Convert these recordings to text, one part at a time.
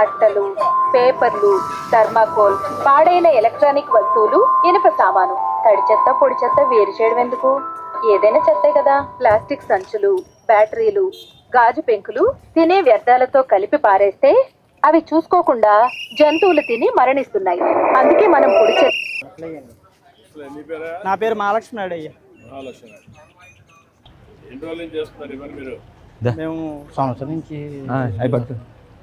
అట్టలు పేపర్లు థర్మాకోల్ పాడైన ఎలక్ట్రానిక్ వస్తువులు ఇనుప సామాను. తడి చెత్త పొడి చెత్త వేరు చేయడం ఎందుకు? ఏదైనా చెత్తే కదా. ప్లాస్టిక్ సంచులు బ్యాటరీలు గాజు పెంకులు తినే వ్యర్థాలతో కలిపి పారేస్తే అవి చూసుకోకుండా జంతువులు తిని మరణిస్తున్నాయి. అందుకే మనం పొడి చెత్త నా పేరు మహాలక్ష్మి నాయుడు అయ్యా. మేము సంవత్సరం నుంచి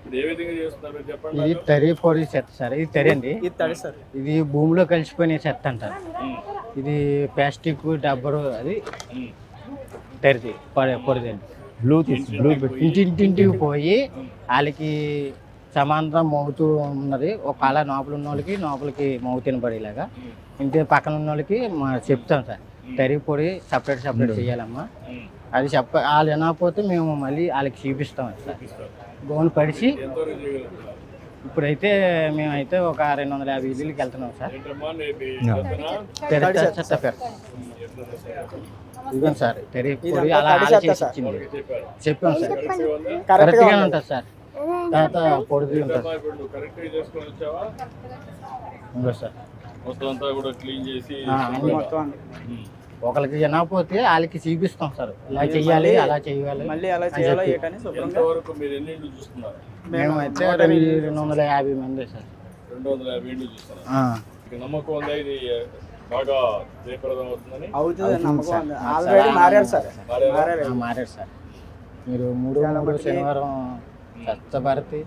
ఇది. తరి పొడి చెత్త సార్ ఇది తరి అండి. ఇది తడి సార్. ఇది భూమిలో కలిసిపోయిన చెత్త అంటారు. ఇది ప్లాస్టిక్ డబ్బరు అది. తరిది పొడి పొడిదండి బ్లూ తీసి బ్లూ ఇంటింటింటికి పోయి. వాళ్ళకి సమాంతరం మోగుతూ ఉన్నది. ఒక అలా నోపలు ఉన్న వాళ్ళకి నోపలకి మోగు తినబడేలాగా. ఇంటి పక్కన ఉన్న వాళ్ళకి మా చెప్తాం సార్. తరి పొడి సపరేట్ సపరేట్ చేయాలమ్మా. అది చెప్ప వాళ్ళు వినకపోతే మేము మళ్ళీ వాళ్ళకి చూపిస్తాం సార్. గోలు పడిచి ఇప్పుడైతే మేమైతే ఒక రెండు వందల యాభై ఇల్లుకి వెళ్తున్నాం సార్. చెత్త ఇదిగోండి సార్ పొడి అలా అలా చేసి. ఇచ్చింది. చెప్పాం సార్. కరెక్ట్గా. ఉంటుంది సార్. తర్వాత పొడిది ఉంటుంది. సార్. మొత్తం అంతా కూడా క్లీన్ చేసి మొత్తం. ఒకరికి వినకపోతే వాళ్ళకి చూపిస్తాం సార్. ఇలా చెయ్యాలి అలా చేయాలి మళ్ళీ అని చేయాలో చెప్పి. ఏటని శుభ్రంగా? ఎంతవరకు మీరు ఎన్ని ఇండ్లు చూస్తున్నారు? మేము అయితే రెండు రెండు వందల యాభై మంది సార్. రెండు వందల యాభై ఇండ్లు చూస్తున్నారు. ఆ, మీకు నమ్మకం ఉందా? ఇది బాగా జయప్రదం అవుతుందని? అవుతుంది నమ్మకం సార్. ఉంది. ఆ, ఆల్రెడీ సార్. మారారు సార్. మారారా? మారారు. ఆ, మారాడు సార్. మీరు మూడు మూడు శనివారం స్వచ్ఛభారతి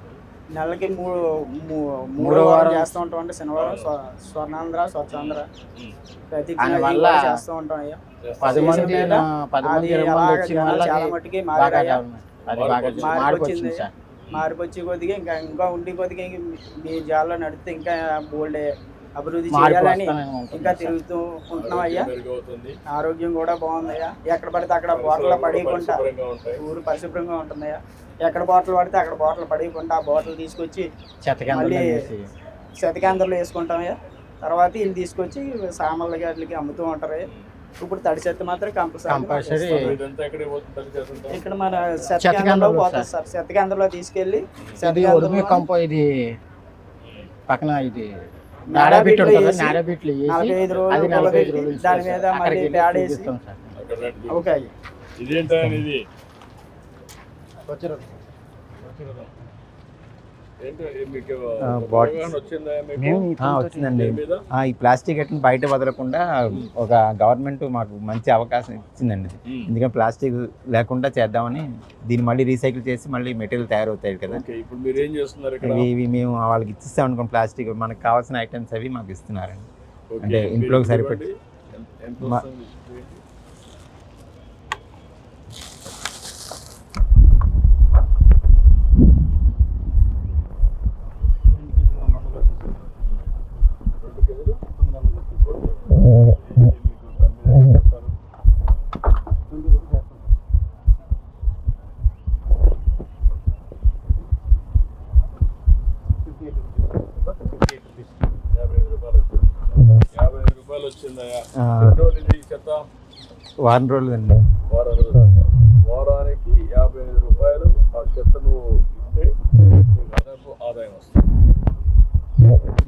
నెలకి మూడు మూ- మూడో వారం చేస్తూ ఉంటాం అంటే శనివారం స్వ- స్వర్ణాంధ్ర స్వచ్ఛాంధ్ర. ప్రతి వల్ల చేస్తూ ఉంటాం అయ్యా. పది మంది చాలా మట్టుకి బాగా మారారయ్యా. అది బాగా మార్పు మార్పు వచ్చింది. వచ్చింది. సార్. మార్పు వచ్చే కొద్దిగా ఇంకా ఇంకా ఉండి కొద్దిగా మీ జాల్లో నడిస్తే ఇంకా బోల్డ్ అభివృద్ధి చేయాలని ఇంకా. తిరుగుతూ ఉంటున్నాం అయ్యా. ఆరోగ్యం కూడా బాగుందయ్యా ఎక్కడ పడితే అక్కడ బాటలు పడేయకుండా ఊరు పరిశుభ్రంగా ఉంటుందయ్యా ఎక్కడ బాటలు పడితే అక్కడ బాటలు పడేయకుండా ఆ బాటలు తీసుకొచ్చి చెత్తకి మళ్ళీ వేసి శతకేంద్రంలో వేసుకుంటామయ్యా తర్వాత వీళ్ళు తీసుకొచ్చి సామాన్ల గాట్లకి అమ్ముతూ ఉంటారు ఇప్పుడు తడి చెత్త మాత్రం కంపల్సరీ ఇక్కడ మన శతకేంద్రంలో పోతుంది సార్. శతకేంద్రంలో తీసుకెళ్ళి ఇది పక్కన ఇది నాడబిట్లు వేసి నలభై ఐదు రోజులు దాని మీద వెళ్ళి ప్యాడ్ వేసి. ఓకే. ఇదేంటా ఇది? వచ్చిందండి. ఈ ప్లాస్టిక్ ఎట్లా బయట వదలకుండా ఒక గవర్నమెంట్ మాకు మంచి అవకాశం ఇచ్చిందండి. ఎందుకంటే ప్లాస్టిక్ లేకుండా చేద్దామని దీన్ని మళ్ళీ రీసైకిల్ చేసి మళ్ళీ మెటీరియల్ తయారవుతాయి కదా. ఓకే ఇప్పుడు మీరు ఏం చేస్తున్నారు ఇక్కడ? ఇవి మేము వాళ్ళకి ఇచ్చిస్తాం అనుకోం ప్లాస్టిక్. మనకు కావాల్సిన ఐటమ్స్ అవి మాకు ఇస్తున్నారండి. ఓకే, అంటే ఇంట్లోకి ఇవ్వండి. సరిపెట్టి. ఎంత- ఎంత మా- వస్తుంది? రెండు కేజీలు? మీకు దాని మీద చెప్తారు. యాభై ఐదు రూపాయలు వచ్చింది యాభై ఐదు రూపాయలు వచ్చిందయ్యా ఆ, ఎన్ని రోజులు ఇది ఈ చెత్త వారం రోజులు అండి. వారానికి యాభై ఐదు రూపాయలు ఆ చెత్త నువ్వు ఇస్తే నీకు అదనపు ఆదాయం వస్తుంది.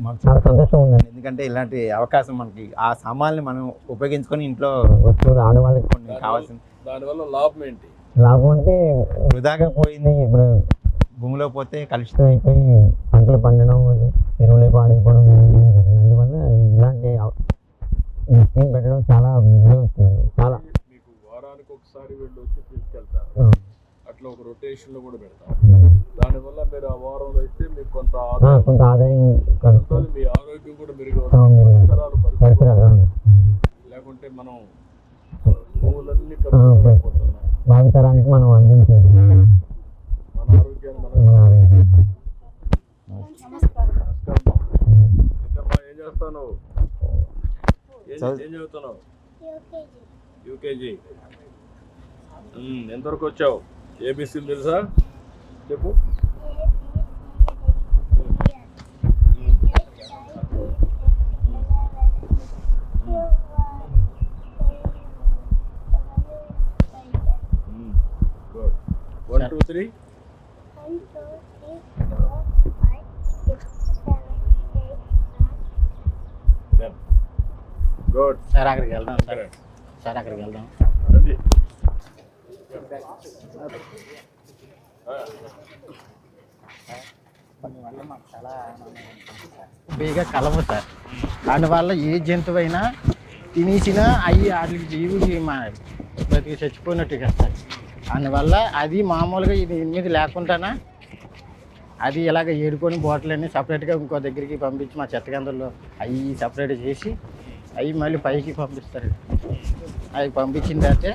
మాకు చాలా సంతోషం ఉందండి. ఎందుకంటే ఇలాంటి అవకాశం మనకి ఆ సామాన్ని మనం ఉపయోగించుకొని ఇంట్లో వస్తువులు ఆడవాళ్ళకి కొన్ని కావాల్సిన దానివల్ల లాభం ఏంటి? లాభం అంటే వృధాగా పోయింది. ఇప్పుడు భూమిలో పోతే కలుషితం అయిపోయి పంటలు పండడం ఎరువులు పాడైపోవడం. అందువల్ల ఇలాంటి స్కీమ్ పెట్టడం చాలా విలువ వస్తుందండి చాలా మీకు వారానికి ఒకసారి వీళ్ళు వచ్చి తీసుకెళ్తారు. అట్లా ఒక రొటేషన్లో కూడా పెడతాం ఉమ్. దానివల్ల మీరు ఆ వారంలో ఇస్తే మీకు కొంత ఆదాయం. మీ ఆరోగ్యం కూడా మెరుగవుతుంది లేకుంటే మనం భూములన్నీ భావితరానికి మనం అందించేది. మన ఆరోగ్యాన్ని ఏం చదువు- ఏం చదువుతున్నావు? యూకేజీ. ఎంతవరకు వచ్చావు ఏబీసీలు తెలుసా చెప్పు one two three good sir అక్కడికి వెళ్దాం సార్ అక్కడికి వెళ్దాం బేగా కలవు సార్. దానివల్ల ఏ జంతువు అయినా తినేసినా అవి వాటికి జీవి మా బతికి చచ్చిపోయినట్టు కదా సార్. అందువల్ల అది మామూలుగా ఇది మీద లేకుండానా అది ఇలాగ ఏడుకొని బాటిల్ సపరేట్గా ఇంకో దగ్గరికి పంపించి మా చెత్తగందుల్లో అవి సపరేట్ చేసి అవి మళ్ళీ పైకి పంపిస్తారు. అవి పంపించిన తర్వాత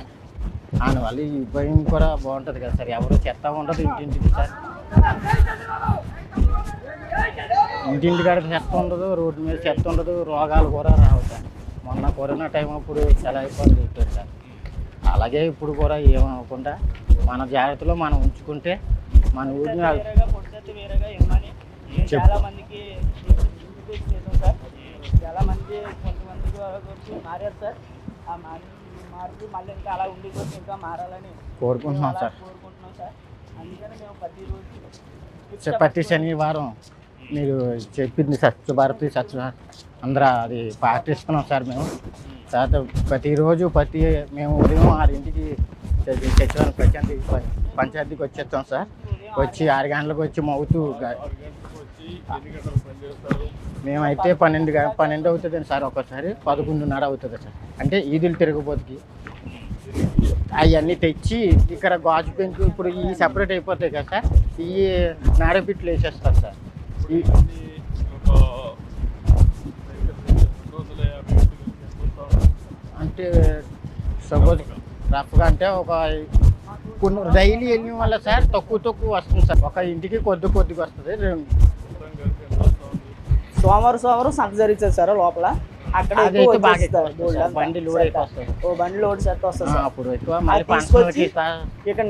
దానివల్ల ఈ భయం కూడా బాగుంటుంది కదా సార్. ఎవరు చెత్త ఉండదు ఇంటింటికి సార్. ఇంటింటి కాడ చెత్త ఉండదు రోడ్డు మీద చెత్త ఉండదు రోగాలు కూడా రావు సార్ మొన్న కరోనా టైం అప్పుడు చాలా ఇబ్బంది పెట్టారు సార్. అలాగే ఇప్పుడు కూడా ఏమనుకుంటా మన జాగ్రత్తలో మనం ఉంచుకుంటే మన ఊరిని. చాలా మందికి సార్. చాలా మంది కొంతమందికి వచ్చి మారారు సార్. ఆ మారి మార్పు మళ్ళీ ఇంకా అలా ఇంకా మారాలని కోరుకుంటున్నాం సార్. కోరుకుంటున్నాం సార్. అందుకని మేము ప్రతిరోజు సార్ ప్రతి శనివారం మీరు చెప్పింది స్వచ్ఛ భారత్ స్వచ్ఛ భారత్ అందరూ అది పాటిస్తున్నాం సార్ మేము. తర్వాత ప్రతిరోజు ప్రతి మేము ఉదయం ఆరింటికి చ- చచ్చిపోయిన పంచాయతీ పంచాయతీకి వచ్చేస్తాం సార్. వచ్చి ఆరు గంటలకు వచ్చి మౌతూ మేమైతే పన్నెండు పన్నెండు అవుతుంది సార్ ఒక్కోసారి పదకొండున్నర అవుతుంది సార్. అంటే ఈదులు తిరగబోతుకి. అవన్నీ తెచ్చి ఇక్కడ గాజు పెంకు ఇప్పుడు ఈ సపరేట్ అయిపోతాయి కదా సార్. ఈ నాడపిట్లు వేసేస్తారు సార్. అంటే సపోజ్ రఫ్గా అంటే ఒక కొన్ని డైలీ వెళ్ళిన వల్ల సార్? తక్కువ తక్కువ వస్తుంది సార్. ఒక ఇంటికి కొద్ది కొద్దిగా వస్తుంది. రెండు. వస్తుంది? సోమవారం సోమవారం సంత జరుగుతుంది సార్ లోపల? అక్కడ ఎక్కువ. బండి లోడ్ అయిపోతుంది ఓ బండి లోడ్ సెట్ వస్తుంది. అప్పుడు ఎక్కువ మళ్ళీ తీసుకొచ్చి ఇక్కడ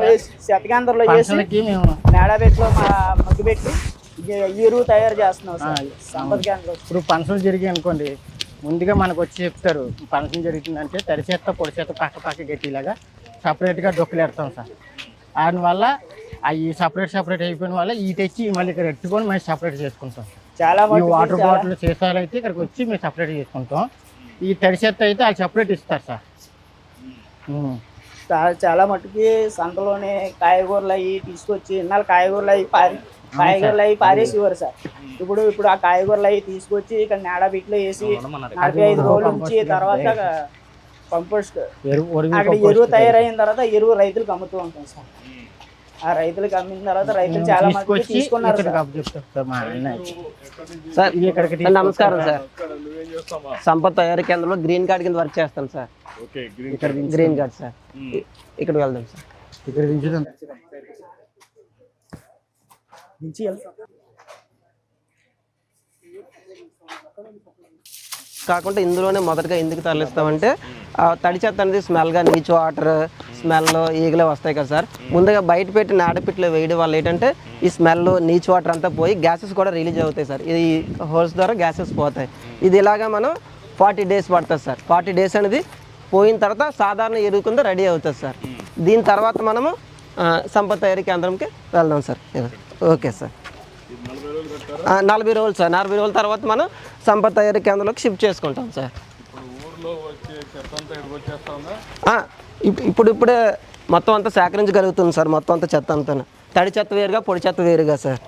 వేసి ఫంక్షన్లకి మేము నేడబెట్లో మా మగ్గు పెట్టి ఎరువు తయారు చేస్తున్నాం సంపద కేంద్రం ఇప్పుడు ఫంక్షన్ జరిగాయి అనుకోండి ముందుగా మనకు వచ్చి చెప్తారు ఫంక్షన్ జరుగుతుందంటే తడి చేత్త పొడి చేత్త పక్క పక్క గట్టిలాగా సపరేట్గా డొక్కులు పెడతాం సార్. దానివల్ల అవి సపరేట్ సపరేట్ అయిపోయిన వల్ల ఈ తెచ్చి మళ్ళీ ఇక్కడ ఎట్టుకొని మేము సపరేట్ చేసుకుంటాం చాలా వాటర్ బాటిల్ సీసాలు అయితే ఇక్కడికి వచ్చి మేము సపరేట్ చేసుకుంటాం. ఈ తడి చెత్త అయితే అది సపరేట్ ఇస్తారు సార్. చాలా మట్టుకి సంతలోనే కాయగూరలు అవి తీసుకొచ్చి ఇన్నాళ్ళు కాయగూరలు అవి పారి కాయగూరలు అవి పారేసేవారు సార్. ఇప్పుడు ఇప్పుడు ఆ కాయగూరలు అవి తీసుకొచ్చి ఇక్కడ నేడబిట్లో వేసి నలభై ఐదు రోజులు ఉంచి తర్వాత కంపోస్ట్ అక్కడ ఎరువు తయారైన తర్వాత ఎరువు రైతులకు అమ్ముతూ ఉంటాం సార్. ఆ రైతులకు అమ్మిన తర్వాత రైతులు చాలా మంది తీసుకున్నారు సార్. ఇక్కడికి నమస్కారం సార్. సంపత్ తయారీ కేంద్రంలో గ్రీన్ కార్డ్ కింద వర్క్ చేస్తాను సార్. ఓకే గ్రీన్ ఇక్కడ గ్రీన్ కార్డ్ సార్. ఇక్కడికి వెళ్దాం సార్. ఇక్కడ దించి వెళ్తాం. కాకుండా ఇందులోనే మొదటగా ఎందుకు తరలిస్తామంటే ఆ తడి చెత్త అనేది స్మెల్గా నీచు వాటర్ స్మెల్ ఈగలే వస్తాయి కదా సార్. ముందుగా బయట పెట్టి నాడపిట్లో వేయడం వల్ల ఏంటంటే ఈ స్మెల్ నీచు వాటర్ అంతా పోయి గ్యాసెస్ కూడా రిలీజ్ అవుతాయి సార్. ఈ హోల్స్ ద్వారా గ్యాసెస్ పోతాయి. ఇది ఇలాగా మనం ఫార్టీ డేస్ పడుతుంది సార్. ఫార్టీ డేస్ అనేది పోయిన తర్వాత సాధారణ ఎరువు కింద రెడీ అవుతుంది సార్. దీని తర్వాత మనము సంపద తయారీ కేంద్రంకి వెళ్దాం సార్. Okay sir. నలభై రోజులు సార్. నలభై రోజుల తర్వాత మనం సంపద తయారీ కేంద్రంలోకి షిఫ్ట్ చేసుకుంటాం సార్. ఇప్పుడు ఇప్- ఇప్పుడే మొత్తం అంతా సేకరించగలుగుతుంది సార్. మొత్తం అంతా చెత్త అంతా తడి చెత్త వేరుగా పొడి చెత్త వేరుగా sir.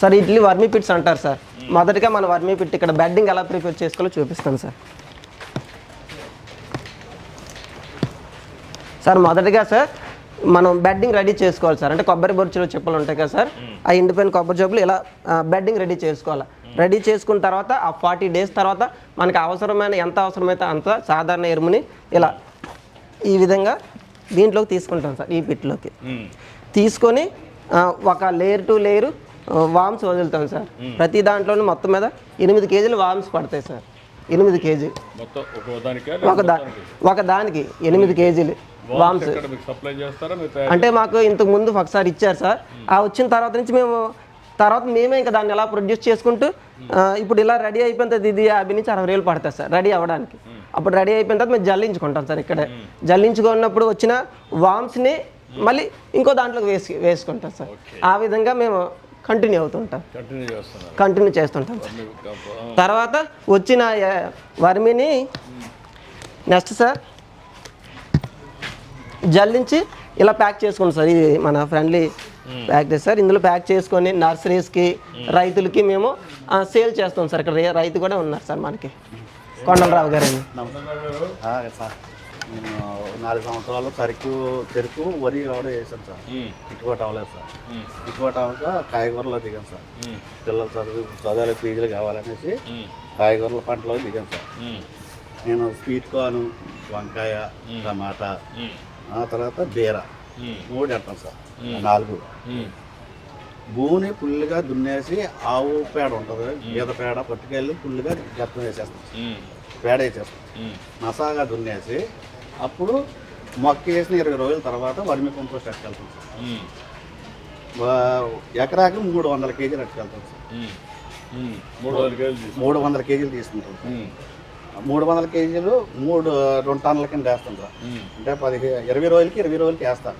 Sir idli vermi pits అంటారు సార్. మొదటిగా మన వర్మీ పిట్ ఇక్కడ బెడ్డింగ్ ఎలా ప్రిపేర్ చేసుకోవాలో చూపిస్తాను సార్. సార్ మొదటిగా సార్ మనం బెడ్డింగ్ రెడీ చేసుకోవాలి సార్. అంటే కొబ్బరి బొరుచులు చెప్పులు ఉంటాయి కదా సార్. ఆ ఎండిపోయిన కొబ్బరి చెప్పులు ఇలా బెడ్డింగ్ రెడీ చేసుకోవాలి. రెడీ చేసుకున్న తర్వాత ఆ ఫార్టీ డేస్ తర్వాత మనకి అవసరమైన ఎంత అవసరమైతే అంత సాధారణ ఎరుముని ఇలా ఈ విధంగా దీంట్లోకి తీసుకుంటాం సార్ ఈ పిట్లోకి తీసుకొని ఆ, ఒక లేయర్ టు లేయర్ వామ్స్ వదులుతాం సార్. ప్రతి దాంట్లోనూ మొత్తం మీద ఎనిమిది కేజీలు వామ్స్ పడతాయి సార్. ఎనిమిది కేజీ. ఒక దానికి ఎనిమిది కేజీలు. వామ్స్ సప్లై చేస్తారా? అంటే మాకు ఇంతకు ముందు ఒకసారి ఇచ్చారు సార్. ఆ వచ్చిన తర్వాత నుంచి మేము తర్వాత మేమే ఇంకా దాన్ని ఎలా ప్రొడ్యూస్ చేసుకుంటూ ఆ, ఇప్పుడు ఇలా రెడీ అయిపోయిన తర్వాత ఇది యాభై నుంచి అరవై వేలు పడుతుంది సార్ రెడీ అవ్వడానికి. అప్పుడు రెడీ అయిపోయిన తర్వాత మేము జల్లించుకుంటాం సార్ ఇక్కడే. జల్లించుకున్నప్పుడు వచ్చిన వామ్స్ని మళ్ళీ ఇంకో దాంట్లోకి వేసి వేసుకుంటాం సార్. ఆ విధంగా మేము కంటిన్యూ అవుతుంటాం. కంటిన్యూ చేస్తుంటాం సార్. తర్వాత వచ్చిన వర్మిని నెక్స్ట్ సార్ జల్లించి ఇలా ప్యాక్ చేసుకోండి సార్. ఇది మన ఫ్రెండ్లీ ప్యాక్ చేసి సార్. ఇందులో ప్యాక్ చేసుకొని నర్సరీస్కి రైతులకి మేము సేల్ చేస్తాం సార్. ఇక్కడ రైతు కూడా ఉన్నారు సార్ మనకి. కొండలరావు గారండి ఆ, సార్. నేను నాలుగు సంవత్సరాలు సరుకు చెరుకు వరి కూడా వేసాను సార్. గిట్టుబాటు అవ్వలేదు సార్. గిట్టుబాటు అవ్వక కాయగూరలో దిగాను సార్. పిల్లల చదువు చదువుల పీజీలు కావాలనేసి కాయగూరల పంటలో దిగాను సార్. నేను స్వీట్ కార్న్ వంకాయ టమాటా ఆ తర్వాత బీర. మూడు అంటాం సార్. నాలుగు. భూమిని ఫుల్గా దున్నేసి ఆవు పేడ ఉంటుంది. గీత పేడ పట్టుకెళ్ళి ఫుల్గా గత్తం వేసేస్తాం. పేడ వేసేస్తాం. మసాగా దున్నేసి అప్పుడు మొక్క వేసిన ఇరవై రోజుల తర్వాత వర్మి కంపోస్ట్ అట్టుకెళ్తాం సార్. ఎకరాకి మూడు వందల కేజీలు అట్టుకెళ్తాం సార్. మూడు వందల కేజీలు తీసుకు మూడు వందల కేజీలు తీసుకుంటాం మూడు వందల కేజీలు మూడు రెండు టన్నుల కింద వేస్తాం సార్ అంటే పదిహే ఇరవై రోజులకి ఇరవై రోజులకి వేస్తాం.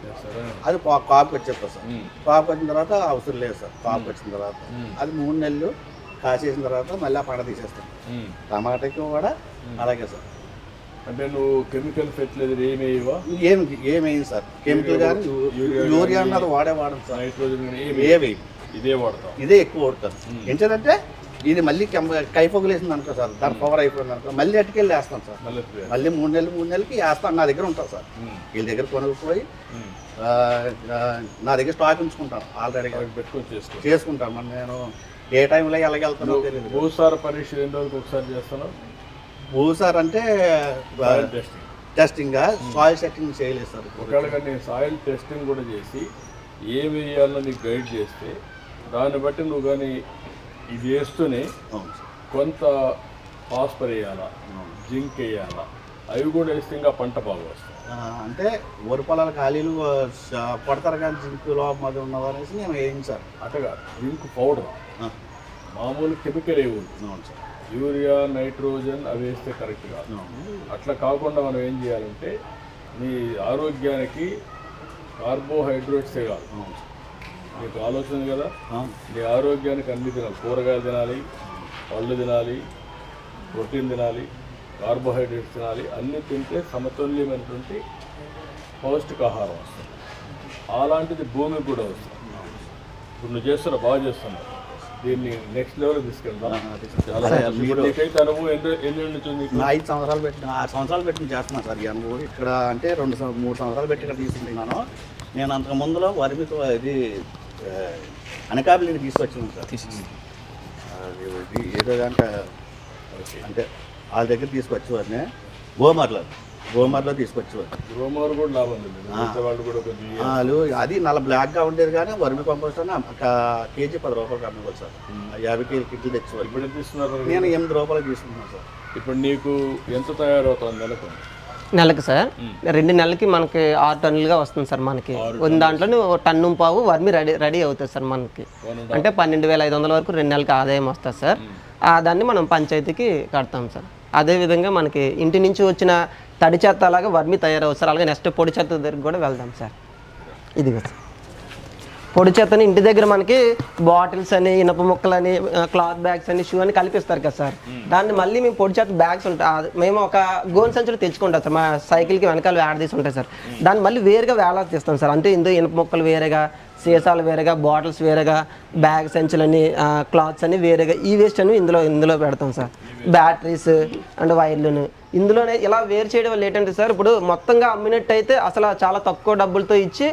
అది కాపు వచ్చేస్తుంది సార్. కాపు వచ్చిన తర్వాత అవసరం లేదు సార్. కాపు వచ్చిన తర్వాత. అది మూడు నెలలు కాసేసిన తర్వాత మళ్ళీ ఆ పంట తీసేస్తాం. టమాటాకి కూడా అలాగే సార్. అంటే నువ్వు కెమికల్ ఫెర్టిలైజర్ ఏమి వేయవా? ఏం ఏమైంది సార్. కెమికల్ కానీ యూరియా అన్నది వాడే వాడడం సార్. నైట్రోజన్ ఏమి ఏవి. ఇదే వాడతాం. ఇదే ఎక్కువ వాడతారు ఏంటంటే ఇది మళ్ళీ కైపొగలేసింది అనుకో సార్. దాని పవర్ అయిపోయింది అనుకో. మళ్ళీ అట్టుకెళ్ళి వేస్తాం సార్. మళ్ళీ మూడు నెలలు మూడు నెలలకి వేస్తాం. నా దగ్గర ఉంటుంది సార్. వీళ్ళ దగ్గర కొనుక్కుపోయి నా దగ్గర స్టాక్ ఉంచుకుంటాను చేసుకో చేసుకుంటాను మరి నేను ఏ టైంలో ఎలాగెళ్తానో తెలియదు భూసార పరీక్ష ఎన్ని రోజులకు ఒకసారి చేస్తున్నావు? భూసార్ అంటే టెస్టింగ్ సాయిల్ సెట్టింగ్ చేయలేదు సార్ ఒకవేళ కానీ నేను సాయిల్ టెస్టింగ్ కూడా చేసి ఏమి వేయాలో నీకు గైడ్ చేస్తే దాన్ని బట్టి నువ్వు కానీ ఇది వేస్తూనే కొంత ఫాస్ఫర్ వేయాలా జింక్ వేయాలా అవి కూడా వేస్తే ఇంకా పంట బాగా వస్తుంది. ఆ, అంటే వరి పొలాల ఖాళీలు ఆ, కొడతారు కానీ జింకు లోపం ఉన్నది అనేసి నేను వేయించాను సార్ అటగా జింక్ పౌడర్ మామూలు కెమికల్ ఏవి అవును సార్. యూరియా నైట్రోజన్ అవి వేస్తే కరెక్ట్ కాదు అట్లా కాకుండా మనం ఏం చేయాలంటే నీ ఆరోగ్యానికి కార్బోహైడ్రేట్సే కాదు నీకు ఆలోచన కదా. నీ ఆరోగ్యానికి అన్ని తినాలి. కూరగాయలు తినాలి పళ్ళు తినాలి ప్రోటీన్ తినాలి కార్బోహైడ్రేట్స్ తినాలి అన్నీ తింటే సమతుల్యమైనటువంటి పౌష్టికాహారం వస్తుంది. అలాంటిది భూమికి కూడా వస్తుంది. ఇప్పుడు నువ్వు చేస్తున్నా బాగా చేస్తున్నావు దీన్ని నెక్స్ట్ లెవెల్ తీసుకెళ్తాం చాలా ఇప్పుడు నీకైతే అనుభవం ఎన్ని ఐదు సంవత్సరాలు పెట్టిన ఆరు సంవత్సరాలు పెట్టి చేస్తున్నాను సార్. ఈ అనుభవం ఇక్కడ అంటే రెండు మూడు సంవత్సరాలు పెట్టి ఇక్కడ తీసుకుంటున్నాను. నేను అంతకు ముందులో వరిమితో ఇది ఆ, అనకాపల్లిని తీసుకొచ్చాను సార్. ఏదో దాంట్లో అంటే వాళ్ళ దగ్గర తీసుకొచ్చేవారిని. గోమర్లో గోమర్లో తీసుకొచ్చేవారు. గ్రోమర్ కూడా లాభం వాళ్ళు కూడా కొద్దిగా వాళ్ళు అది నల్ల బ్లాక్గా ఉండేది కానీ వరిమి కంపోస్ట్ అని ఒక కేజీ పది రూపాయలు అమ్మేవారు సార్. యాభై కేజీ కిట్లు తెచ్చేవారు ఇప్పుడు ఎంత ఇస్తున్నారు? నేను ఎనిమిది రూపాయలు తీసుకుంటున్నాను సార్. ఇప్పుడు నీకు ఎంత తయారవుతుంది నెలకు నెలకు సార్. రెండు నెలలకి మనకి ఆరు టన్నులుగా వస్తుంది సార్ మనకి. ఉన్న దాంట్లో టన్ను పావు వర్మి రెడీ రెడీ అవుతుంది సార్ మనకి. అంటే పన్నెండు వేల ఐదు వందల వరకు రెండు నెలలకి ఆదాయం వస్తుంది సార్. ఆ దాన్ని మనం పంచాయతీకి కడతాం సార్. అదేవిధంగా మనకి ఇంటి నుంచి వచ్చిన తడి చెత్త అలాగే వర్మి తయారవుతుంది సార్. అలాగే నెక్స్ట్ పొడి చెత్త దగ్గరికి కూడా వెళ్దాం సార్. ఇదిగో సార్. పొడి చెత్తని ఇంటి దగ్గర మనకి బాటిల్స్ అని ఇనప ముక్కలని క్లాత్ బ్యాగ్స్ అని షూ అని కల్పిస్తారు కదా సార్. దాన్ని మళ్ళీ మేము పొడి చెత్త బ్యాగ్స్ ఉంటాయి. మేము ఒక గోన్ సంచులు తెచ్చుకుంటాం సార్. మా సైకిల్కి వెనకాల వేడదీసి ఉంటాయి సార్. దాన్ని మళ్ళీ వేరుగా వేలా తీస్తాం సార్. అంటే ఇందులో ఇనప ముక్కలు వేరేగా సీసాలు వేరేగా బాటిల్స్ వేరేగా బ్యాగ్ సంచులని క్లాత్స్ అని వేరేగా ఈ వేస్ట్ అని ఇందులో ఇందులో పెడతాం సార్. బ్యాటరీస్ అండ్ వైర్లను ఇందులోనే ఇలా వేరు చేయడం వల్ల ఏంటంటే సార్ ఇప్పుడు మొత్తంగా అమ్మినట్టయితే అసలు చాలా తక్కువ డబ్బులతో ఇచ్చి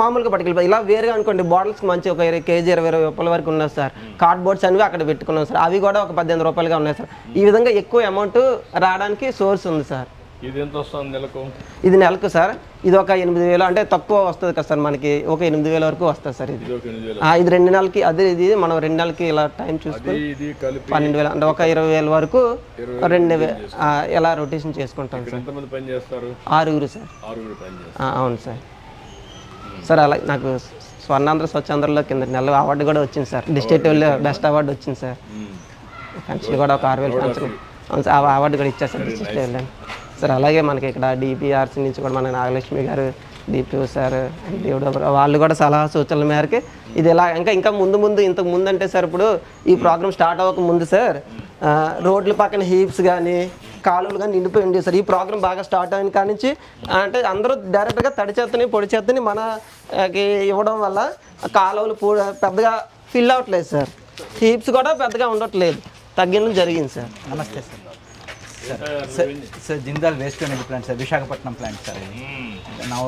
మామూలుగా పట్టుకెళ్ళిపోయి ఇలా వేరుగా అనుకోండి బాటిల్స్ మంచి ఒక ఇరవై కేజీ ఇరవై ఇరవై రూపాయల వరకు ఉన్నాయి సార్. కార్డ్బోర్డ్స్ అనేవి అక్కడ పెట్టుకున్నాం సార్. అవి కూడా ఒక పద్దెనిమిది రూపాయలుగా ఉన్నాయి సార్. ఈ విధంగా ఎక్కువ అమౌంట్ రావడానికి సోర్స్ ఉంది సార్. ఇది ఎంత వస్తుంది నెలకు? ఇది నెలకు సార్ ఇది ఒక ఎనిమిది వేలు. అంటే తక్కువ వస్తుంది కదా సార్ మనకి. ఒక ఎనిమిది వేల వరకు వస్తుంది సార్ ఇది. ఇది రెండు నెలలకి అదే ఇది మనం రెండు నెలలకి ఇలా టైం చూసుకొని పన్నెండు వేలు అంటే ఒక ఇరవై వేల వరకు రెండు ఇలా రొటేషన్ చేసుకుంటాం సార్? ఆరుగురు సార్. అవును సార్. సార్ అలా నాకు స్వర్ణాంధ్ర స్వచ్ఛాంధ్రలో కింద నెల అవార్డు కూడా వచ్చింది సార్. డిస్ట్రిక్ట్ బెస్ట్ అవార్డు వచ్చింది? సార్. పెన్షన్ కూడా ఒక ఆరు వేలు పెన్షన్ అవును సార్ అవార్డు కూడా ఇచ్చారు సార్ డిస్ట్రిక్ట్ వెళ్ళాను సార్ అలాగే మనకి ఇక్కడ డిపిఆర్సీ నుంచి కూడా మన నాగలక్ష్మి గారు డిపిఓ సార్ దేవుడు వాళ్ళు కూడా సలహా సూచనల మేరకు ఇది ఎలా ఇంకా ఇంకా ముందు ముందు ఇంతకు ముందు అంటే సార్ ఇప్పుడు ఈ ప్రోగ్రామ్ స్టార్ట్ అవ్వక ముందు సార్ రోడ్ల పక్కన హీప్స్ కానీ కాలువలు కానీ నిండిపోయి ఉండేవి సార్. ఈ ప్రోగ్రామ్ బాగా స్టార్ట్ అయిన కాడి నుంచి అంటే అందరూ డైరెక్ట్గా తడి చేతని పొడి చేతని మనకి ఇవ్వడం వల్ల కాలువలు పెద్దగా ఫిల్ అవ్వట్లేదు సార్. హీప్స్ కూడా పెద్దగా ఉండట్లేదు. తగ్గడం జరిగింది సార్. నమస్తే sir. Sir sir Jindal waste అనేది plant sir Visakhapatnam plant sir. నా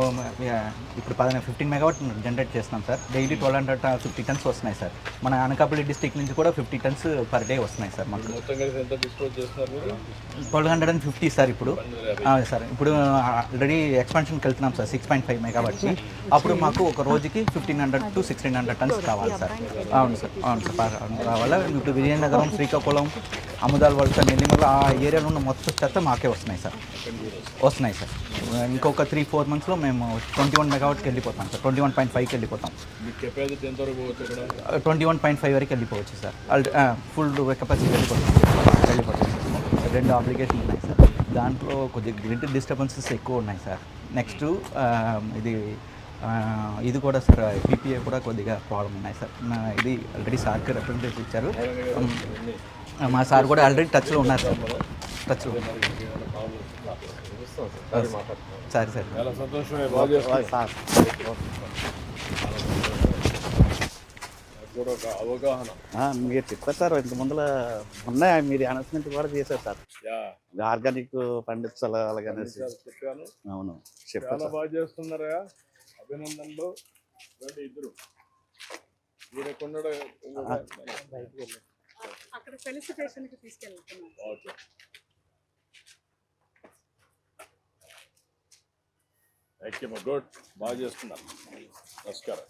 ఇప్పుడు పదిహేను ఫిఫ్టీన్ మెగావాట్ జనరేట్ చేస్తున్నాం sir. Daily twelve hundred fifty tons వస్తున్నాయి సార్. మన అనకాపల్లి డిస్టిక్ నుంచి కూడా ఫిఫ్టీ టన్స్ పర్ డే వస్తున్నాయి సార్ మాకు. మొత్తం కలిసి ఎంత డిస్పోజ్ చేస్తున్నారు మీరు? Twelve hundred and fifty sir ఇప్పుడు. సార్ ఇప్పుడు ఆల్రెడీ ఎక్స్పాన్షన్కి వెళ్తున్నాం సార్ సిక్స్ పాయింట్ ఫైవ్ మెగావాట్కి అప్పుడు మాకు ఒక రోజుకి fifteen hundred two sixteen hundred tons కావాలి సార్. అవును సార్ అవును సార్ కావాలా ఇప్పుడు విజయనగరం శ్రీకాకుళం అముదాల్ వలస నెల్లిమల్ల ఆ ఏరియాలో ఉన్న మొత్తం చెత్త మాకే వస్తున్నాయి సార్. వస్తున్నాయి సార్. ఇంకొక త్రీ ఫోర్ మంత్స్లో మేము ట్వంటీ వన్ మెగావాట్కి వెళ్ళిపోతాం సార్. ట్వంటీ వన్ పాయింట్ ఫైవ్కి వెళ్ళిపోతాం. ట్వంటీ వన్ పాయింట్ ఫైవ్ వరకు వెళ్ళిపోవచ్చు సార్. ఫుల్ కెపాసిటీ వెళ్ళిపోతుంది వెళ్ళిపోతుంది సార్. రెండు అప్లికేషన్ ఉన్నాయి సార్. దాంట్లో కొద్దిగా గ్రిడ్ డిస్టర్బెన్సెస్ ఎక్కువ ఉన్నాయి సార్. నెక్స్ట్ ఇది ఇది కూడా సార్ పీపీఏ కూడా కొద్దిగా ప్రాబ్లం ఉన్నాయి సార్. ఇది ఆల్రెడీ సార్కి రిప్రజెంటేటివ్ ఇచ్చారు. మా సార్ కూడా ఆల్రెడీ టచ్లో ఉన్నారు. సార్ టచ్లో సరే సార్. అవగాహన. ఆ, మీరు చెప్పారు సార్ ఇంత ముందుల ఉన్నాయి. మీరు అనౌన్స్మెంట్ కూడా చేశారు సార్. యా. ఆర్గానిక్ పండించాలి చెప్పాను. అవును చెప్పారు బాగా చేస్తున్నారా? అభినందనలు. రండి ఇద్దరు. అక్కడ పోలీస్ అక్కడ ఫెలిసిటేషన్కి తీసుకెళ్తున్నాను. ఓకే. థ్యాంక్ యూ గుడ్ బాగా చేస్తున్నారు. నమస్కారం.